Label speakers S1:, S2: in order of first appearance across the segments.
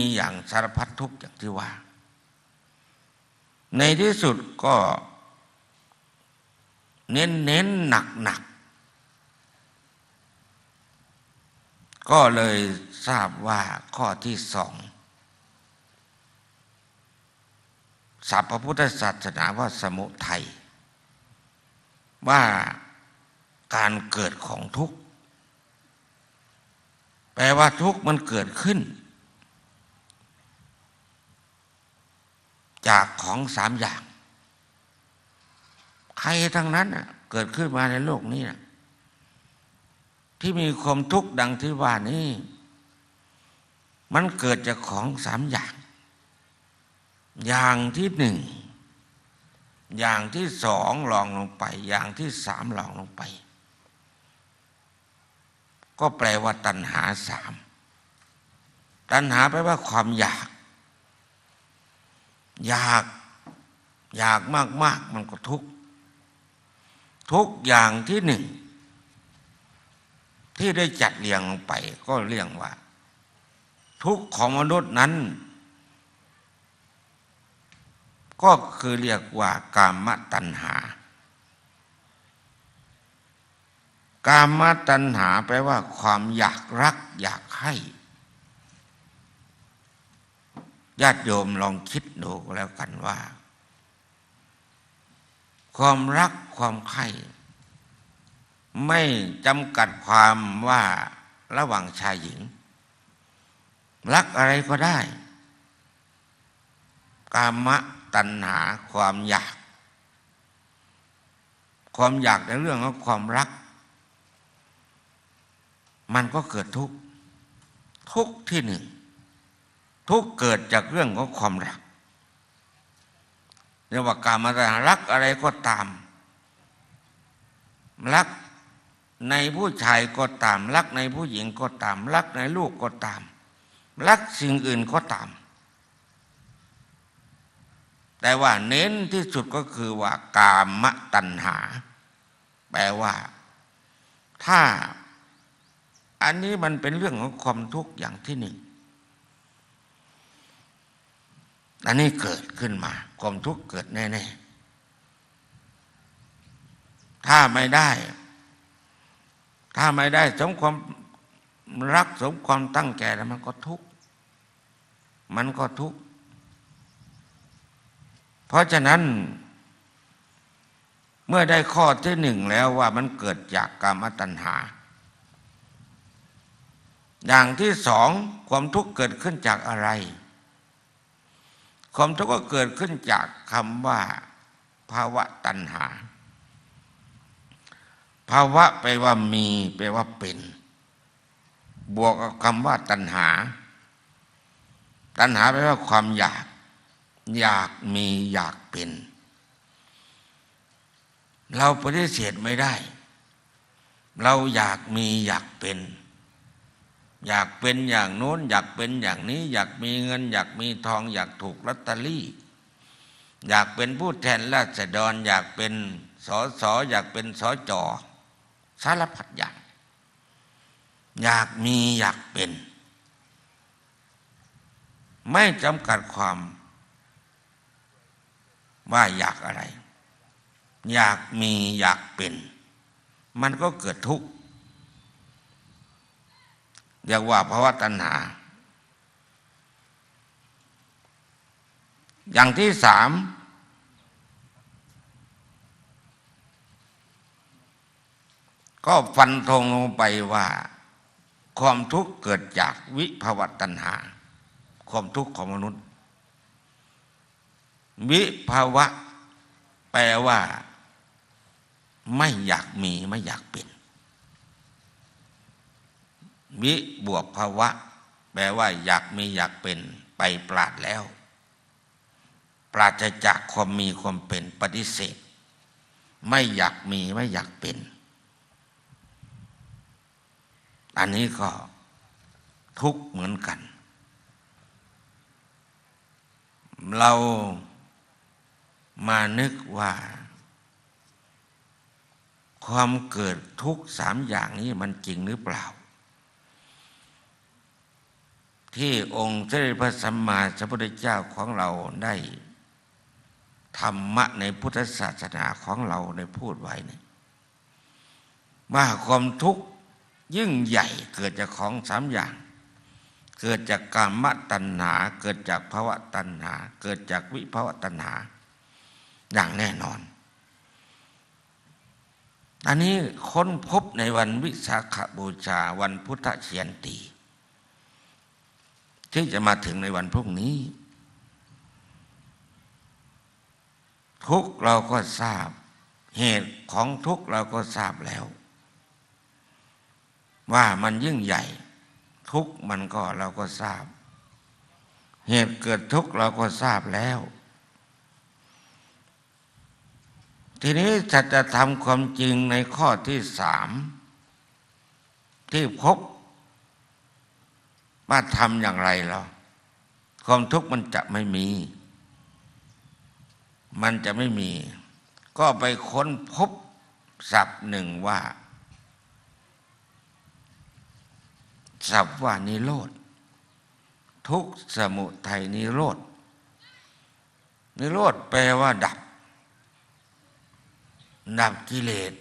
S1: มีอย่างสารพัดทุกข์อย่างที่ว่า ในที่สุดก็เน้นเน้นหนักหนักก็เลยทราบว่าข้อที่สองสัพพพุทธศาสนาว่าสมุทัยว่าการเกิดของทุกข์ แปลว่าทุกข์มันเกิดขึ้น จากของสามอย่าง ใครทั้งนั้นเกิดขึ้นมาในโลกนี้ที่มีความทุกข์ดังที่ว่านี้มันเกิดจากของสามอย่าง อย่างที่หนึ่ง อย่างที่สองลองลงไป อย่างที่สามลองลงไป ก็แปลว่าตัณหาสาม ตัณหาแปลว่าความอยาก อยาก อยากมากมากมันก็ทุกทุกอย่างที่หนึ่ง ที่ได้จัดเรียงลงไป ก็เรียกว่า ทุกข์ของมนุษย์นั้น ก็คือเรียกว่ากามตัณหา กามตัณหาแปลว่า ความอยากรัก อยากให้ ญาติโยมลองคิดดูแล้วกันว่า ความรักความใคร่ไม่จำกัดความว่าระหว่างชายหญิง รักอะไรก็ได้ กามตัณหาความอยาก ความอยากในเรื่องของความรัก มันก็เกิดทุกข์ทุกข์ที่หนึ่ง ทุกเกิดจากเรื่องของความรักเรียกว่าการมาแตารักอะไรก็ตาม รักในผู้ชายก็ตาม รักในผู้หญิงก็ตาม รักในลูกก็ตาม รักสิ่งอื่นก็ตาม แต่ว่าเน้นที่สุดก็คือว่ากามตัณหา แปลว่า ถ้าอันนี้มันเป็นเรื่องของความทุกข์อย่างที่หนึ่ง อันนี้เกิดขึ้นมา ความทุกข์เกิดแน่ๆ ถ้าไม่ได้ ถ้าไม่ได้สมความรักสมความตั้งใจแล้วมันก็ทุกข์มันก็ทุกข์เพราะฉะนั้น เมื่อได้ข้อที่หนึ่งแล้วว่ามันเกิดจากกามตัณหา อย่างที่สองความทุกข์เกิดขึ้นจากอะไร ความทุกข์ก็เกิดขึ้นจากคำว่า ภาวะตัณหา ภาวะแปลว่ามีแปลว่าเป็น บวกกับคำว่าตัณหา ตัณหาแปลว่าความอยาก อยากมีอยากเป็น เราปฏิเสธไม่ได้ เราอยากมีอยากเป็น อยากเป็นอย่างโน้น อยากเป็นอย่างนี้ อยากมีเงิน อยากมีทอง อยากถูกลอตเตอรี่ อยากเป็นผู้แทนราษฎร อยากเป็นสอสออยากเป็นสอจอสารพัดอย่างอยากมีอยากเป็น ไม่จำกัดความว่าอยากอะไร อยากมีอยากเป็น มันก็เกิดทุกข์ เรียกว่าภาวะตัณหา อย่างที่สามก็ฟันธงลงไปว่า ความทุกข์เกิดจากวิภวตัณหา ความทุกข์ของมนุษย์ วิภาวะ แปลว่า ไม่อยากมีไม่อยากเป็น วิบวกภาวะ แปลว่าอยากมีอยากเป็นไปปราดแล้ว ปราศจากความมีความเป็นปฏิเสธ ไม่อยากมีไม่อยากเป็น อันนี้ก็ทุกเหมือนกัน เรามานึกว่า ความเกิดทุกสามอย่างนี้มันจริงหรือเปล่า ที่องค์เสด็จพระสัมมาสัมพุทธเจ้าของเราได้ธรรมะในพุทธศาสนาของเราได้พูดไว้เนี่ยว่าความทุกข์ยิ่งใหญ่เกิดจากของสามอย่าง เกิดจากกามตัณหา เกิดจากภาวะตัณหา เกิดจากวิภาวะตัณหา อย่างแน่นอน อันนี้ค้นพบในวันวิสาขบูชาวันพุทธเชียนตี ที่จะมาถึงในวันพรุ่งนี้ ทุกเราก็ทราบ เหตุของทุกเราก็ทราบแล้ว ว่ามันยิ่งใหญ่ ทุกมันก็เราก็ทราบ เหตุเกิดทุกเราก็ทราบแล้วทีนี้จะจะทำความจริงในข้อที่สามที่พบ ว่าทำอย่างไรเราความทุกข์มันจะไม่มี มันจะไม่มี ก็ไปค้นพบศัพท์หนึ่งว่า ศัพท์ว่านิโรธ ทุกสมุทัยนิโรธ นิโรธแปลว่าดับ ดับกิเลส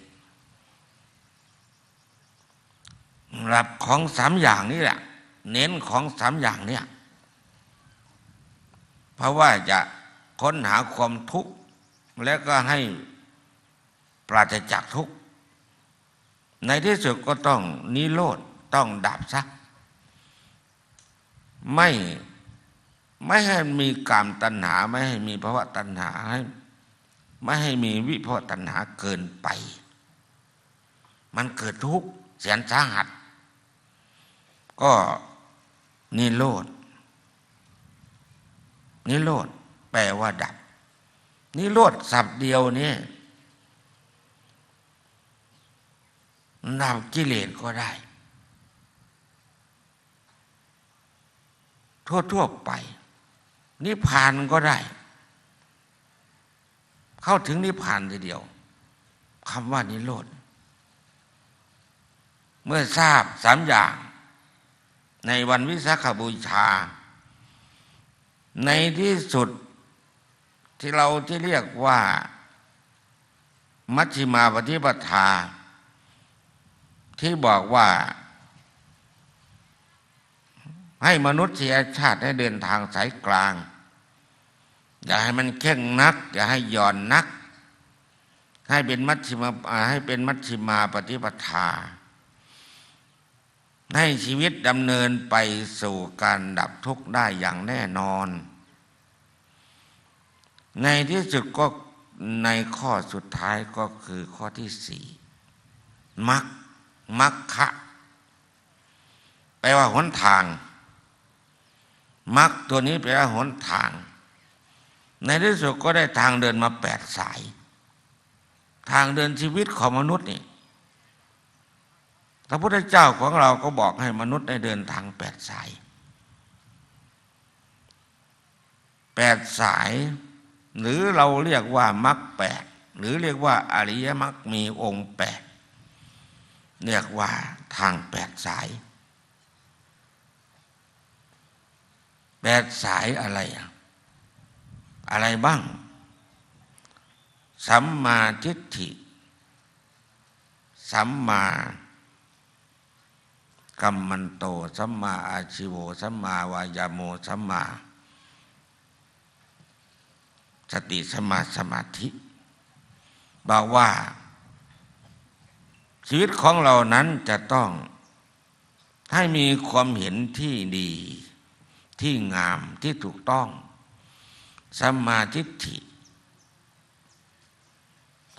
S1: ดับของสามอย่างนี้แหละ เน้นของสามอย่างเนี่ย เพราะว่าจะค้นหาความทุกข์ แล้วก็ให้ปราศจากทุกข์ ในที่สุดก็ต้องนิโรธต้องดับซะไม่ไม่ให้มีกามตัณหา ไม่ให้มีภาวะตัณหาไม่ให้มีวิภาวะตัณหาเกินไป มันเกิดทุกข์เสียนสาหัส ก็ นิโรธนิโรธแปลว่าดับ นิโรธสับเดียวนี่ดับกิเลสก็ได้ ทั่วๆไป นิพพานก็ได้ เข้าถึงนิพพานทีเดียวคำว่านิโรธเมื่อทราบสามอย่าง ในวันวิสาขบูชา ในที่สุดที่เราที่เรียกว่า มัชฌิมาปฏิปทา ที่บอกว่า ให้มนุษยชาติให้เดินทางสายกลาง อย่าให้มันเข่งนัก อย่าให้หย่อนนัก ให้เป็นมัชฌิมาให้เป็นมัชฌิมาปฏิปทา ให้ชีวิตดำเนินไปสู่การดับทุกข์ได้อย่างแน่นอน ในที่สุดก็ในข้อสุดท้ายก็คือข้อที่สี่มักมักคะแปลว่าหนทาง มักตัวนี้แปลว่าหนทาง ในที่สุดก็ได้ทางเดินมาแปดสาย ทางเดินชีวิตของมนุษย์นี่ ระพุทธเจ้าของเราก็บอกให้มนุษย์ได้เดินทางแปดสายแปดสาย หรือเราเรียกว่ามรรคแปดหรือเรียกว่าอริยมรรคมีองค์แปดเรียกว่าทางแปดสายแปดสายอะไร อะอะไรบ้าง สัมมาทิฏฐิ สัมมา กัมมันโตสัมมาอาชิโวสัมมาวายาโมสัมมา สติสมาสมาธิบอกว่า ชีวิตของเรานั้นจะต้องให้มีความเห็นที่ดี ที่งามที่ถูกต้องสัมมาทิฏฐิ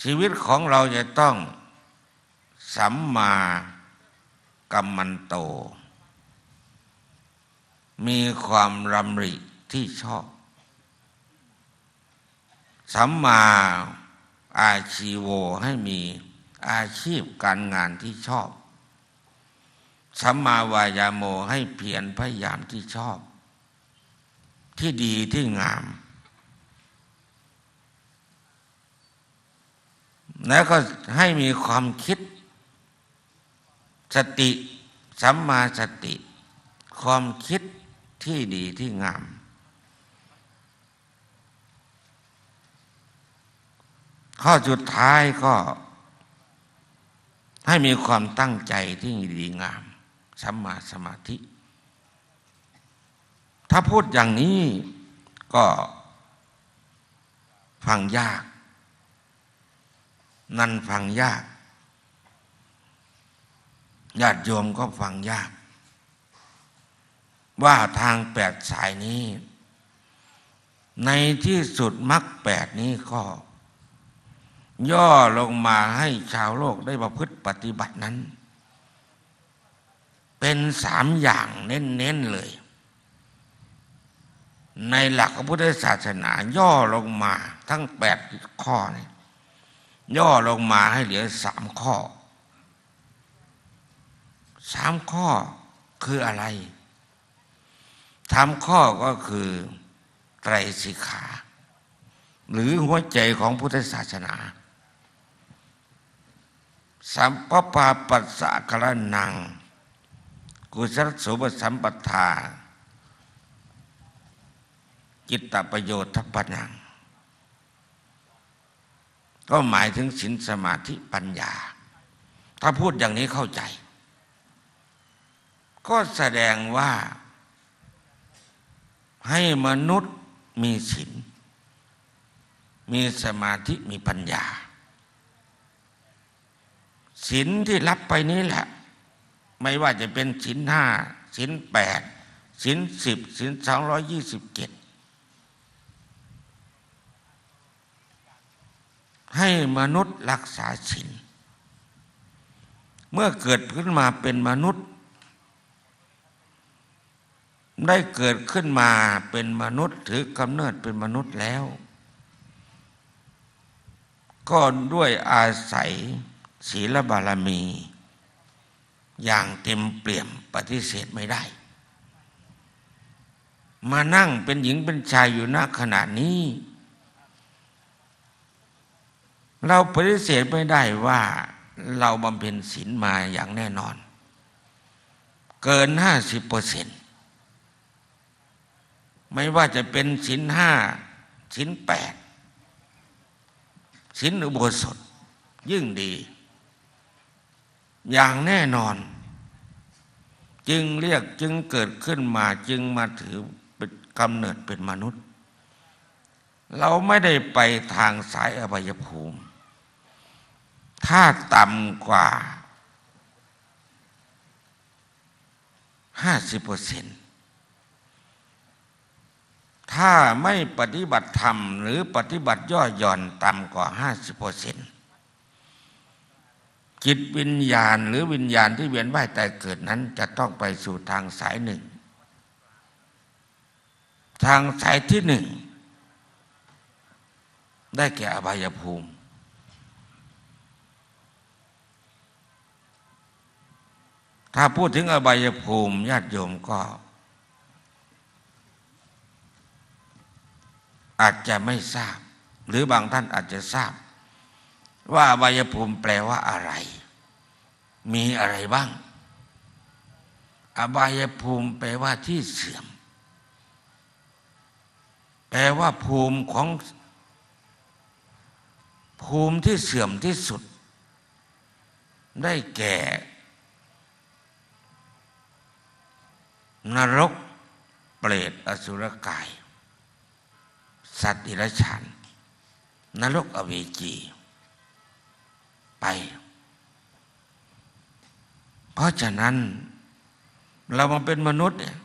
S1: ชีวิตของเราจะต้องสัมมา กัมมันโต มีความรำริที่ชอบ สัมมาอาชีโวให้มีอาชีพการงานที่ชอบ สัมมาวายาโมให้เพียรพยายามที่ชอบ ที่ดีที่งาม แล้วก็ให้มีความคิด สติสัมมาสติ ความคิดที่ดีที่งาม ข้อสุดท้ายก็ ให้มีความตั้งใจที่ดีงาม สัมมาสมาธิ ถ้าพูดอย่างนี้ก็ฟังยาก นั่นฟังยาก ญาติโยมก็ฟังยาก ว่าทางแปดสายนี้ ในที่สุดมรรคแปดนี้ก็ ย่อลงมาให้ชาวโลกได้ประพฤติปฏิบัตินั้น เป็นสามอย่างเน้นๆเลย ในหลักพระพุทธศาสนา ย่อลงมาทั้งแปดข้อนี่ย่อลงมาให้เหลือสามข้อ สามข้อคืออะไรสามข้อก็คือไตรสิกขา หรือหัวใจของพุทธศาสนาสัมปปาปัสสะกระนัง กุศลสุปสัมปทา จิตตประโยชน์ทัพนัง ก็หมายถึงศีลสมาธิปัญญา ถ้าพูดอย่างนี้เข้าใจ ก็แสดงว่า ให้มนุษย์มีศีลมีสมาธิมีปัญญาศีลที่รับไปนี้แหละ ไม่ว่าจะเป็นศีลห้าศีลแปดศีลสิบศีลสองร้อยยี่สิบเจ็ดให้มนุษย์รักษาศีลเมื่อเกิดขึ้นมาเป็นมนุษย์ ได้เกิดขึ้นมาเป็นมนุษย์ถือกำเนิดเป็นมนุษย์แล้ว ก็ด้วยอาศัยศีลบารมี อย่างเต็มเปี่ยมปฏิเสธไม่ได้ มานั่งเป็นหญิงเป็นชายอยู่ณขณะนี้ เราปฏิเสธไม่ได้ว่าเราบำเพ็ญศีลมาอย่างแน่นอน เกินห้าสิบเปอร์เซ็นต์ ไม่ว่าจะเป็นศีลห้าศีลแปดศีลอุโบสถยิ่งดี อย่างแน่นอน จึงเรียกจึงเกิดขึ้นมาจึงมาถือเป็นกำเนิดเป็นมนุษย์ เราไม่ได้ไปทางสายอบายภูมิ ถ้าต่ำกว่าห้าสิบเปอร์เซ็นต์ ถ้าไม่ปฏิบัติธรรม หรือปฏิบัติย่อหย่อนต่ำกว่าห้าสิบเปอร์เซ็นต์จิตวิญญาณหรือวิญญาณที่เวียนว่ายแต่เกิดนั้น จะต้องไปสู่ทางสายหนึ่ง ทางสายที่หนึ่ง ได้แก่อบายภูมิ ถ้าพูดถึงอบายภูมิญาติโยมก็ อาจจะไม่ทราบ หรือบางท่านอาจจะทราบ ว่าอบายภูมิแปลว่าอะไร มีอะไรบ้าง อบายภูมิแปลว่าที่เสื่อม แปลว่าภูมิของภูมิที่เสื่อมที่สุด ได้แก่ นรกเปรตอสุรกาย สัตว์ดิรัจฉานนรกอเวจี ไป เพราะฉะนั้น เรามาเป็นมนุษย์เนี่ย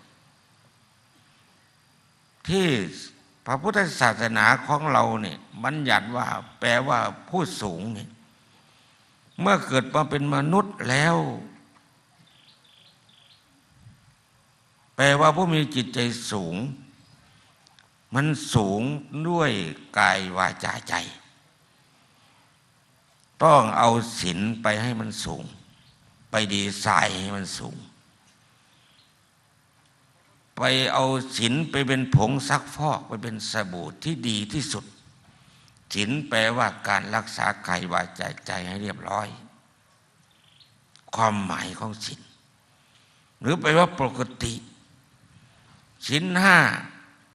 S1: ที่พระพุทธศาสนาของเราเนี่ยบัญญัติว่า แปลว่าผู้สูงเนี่ยเมื่อเกิดมาเป็นมนุษย์แล้ว แปลว่าผู้มีจิตใจสูง มันสูงด้วยกายวาจาใจ ต้องเอาศีลไปให้มันสูง ไปดีไซน์ให้มันสูง ไปเอาศีลไปเป็นผงซักฟอกไปเป็นสบู่ที่ดีที่สุดศีลแปลว่าการรักษากายวาจาใจให้เรียบร้อย ความหมายของศีลหรือแปลว่าปกติชิ้นห้า